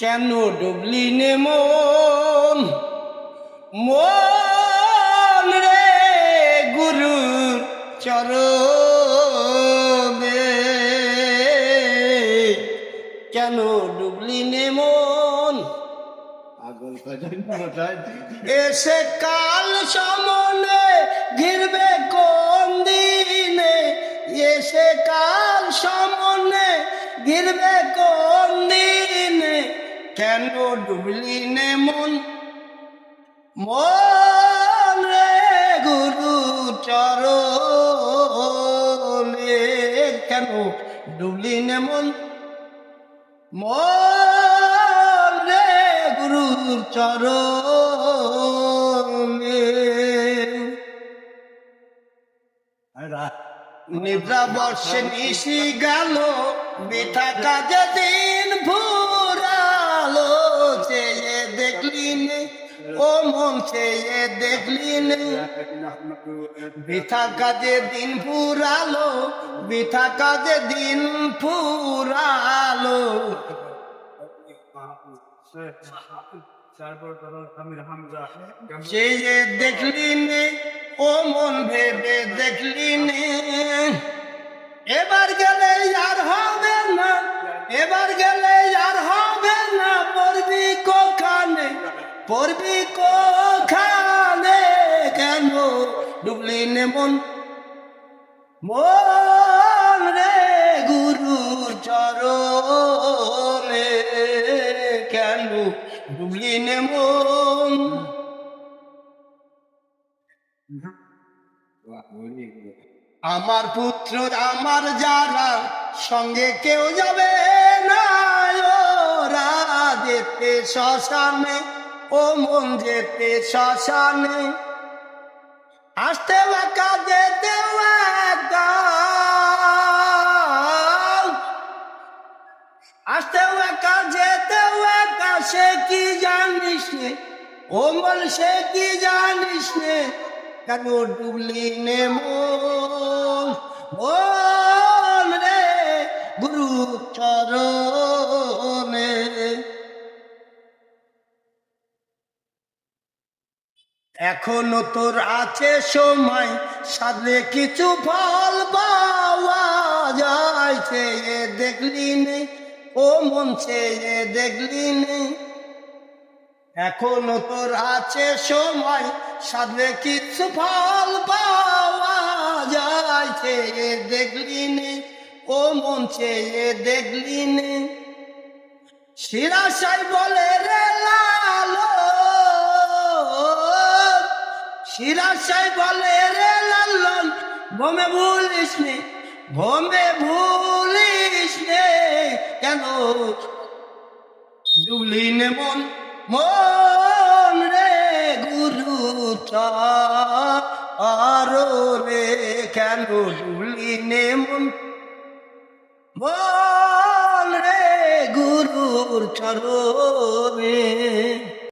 কেন ডুবলি নে মন? মন রে গুরু চরবে কেন ডুবলি নে মন এসে কাল সমনে ঘিরবে কোন দিনে? এসে কাল সমনে ঘিরবে কোন কেন ডুবলি নে মন? মন রে গুরু চরণে কেন ডুবলি নে মন? মন রে গুরুর চরণে নিদ্রা বর্ষে নিশি গেল, মিঠা কাজে চেয়ে দেখলি নে। বৃথা কাজে দিন ফুরালো, বৃথা কাজে দিন ফুরালো। তারপর ধরো আমির হামজা সে যে দেখলি নে, ও মন ভেবে দেখলি এবার গেলে আর হবে না, এবার গেলে আর হবে না, পড়বি কোখানে পড়বি কোখানে মন মন রে গুরু চরণে কেন মন? আমার পুত্র, আমার যারা সঙ্গে কেউ যাবে না, ওরা যেতে শ্মশানে, ও মন যেতে শ্মশানে। আসতে একা যেতে একা, সে কি জানিস নে? মন সে কি জানিস নে? কেন ডুবলি নে মন? রে, গুরু চরণে। এখনও তোর আছে সময় সাধলে কিছু ফল পাওয়া যায় দেখলি নে। ও মন সে দেখলি নে। এখনও তোর আছে সময় সাধলে কিছু ফল পাওয়া যায়। সে দেখলি নে, ও মন সে দেখলি নে। শিরাশাই বলে রে লালো শিরাশাই বলে রে লালন, ভোমে ভুলিস নি, ভোমে ভুলিস কেন? ডুবলি নে মন মন রে গুরু চারো রে কেন ডুবলি নে মন? মন রে গুরুর চরণে